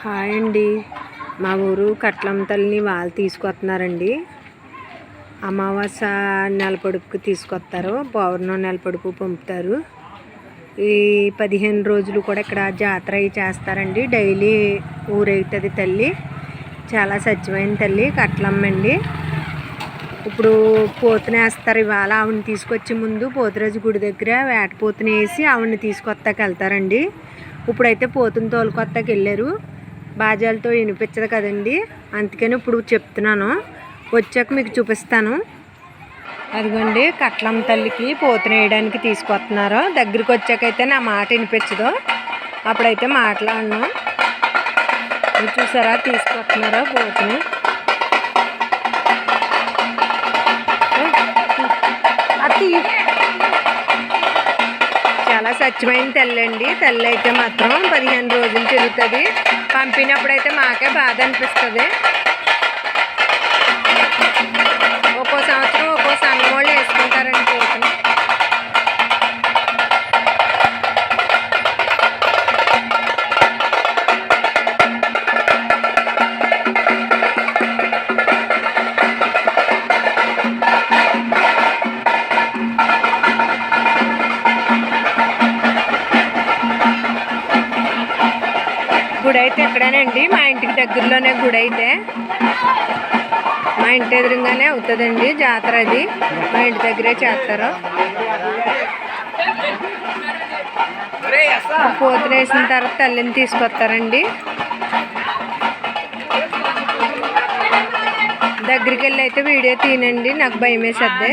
Hi అండి. మా ఊరు కట్లం తల్లిని వాళ్ళు తీసుకొస్తున్నారండి. అమావాస నెలపొడుపుకి తీసుకొస్తారు. పౌర్ణం నెలపొడుపు పంపుతారు. ఈ పదిహేను రోజులు కూడా ఇక్కడ జాతర అవి చేస్తారండి. డైలీ ఊరవుతుంది తల్లి. చాలా సత్యమైన తల్లి కట్లమ్మ అండి. ఇప్పుడు పోతనేస్తారు ఇవాళ ఆవిడని తీసుకొచ్చే ముందు పోతురాజు గుడి దగ్గర వేటపోతుని వేసి ఆవిడని తీసుకొస్తాకి వెళ్తారండి ఇప్పుడైతే పోతుని తోలుకొత్తాకి వెళ్ళారు బాజాలతో వినిపించదు కదండి. అందుకని ఇప్పుడు చెప్తున్నాను. వచ్చాక మీకు చూపిస్తాను. అదిగోండి కట్లం తల్లికి పోతున వేయడానికి తీసుకొస్తున్నారు. దగ్గరికి వచ్చాకైతే నా మాట వినిపించదు. అప్పుడైతే మాట్లాడను. చూసారా? తీసుకొస్తున్నారా పోతుని. అది స్వచ్ఛమైన తల్లి అండి. తల్లి అయితే మాత్రం పదిహేను రోజులు తిరుగుతుంది. పంపినప్పుడు మాకే బాధ అనిపిస్తుంది. గుడి అయితే ఎక్కడేనండి మా ఇంటికి దగ్గరలోనే గుడి అయితే మా ఇంటి ఎదురుగానే అవుతుందండి జాతర అది. మా ఇంటి దగ్గరే చేస్తారు. పోతులు వేసిన తర్వాత తల్లిని తీసుకొస్తారండి. దగ్గరికి వెళ్ళి అయితే వీడియో తీనండి నాకు భయం వేసేద్ది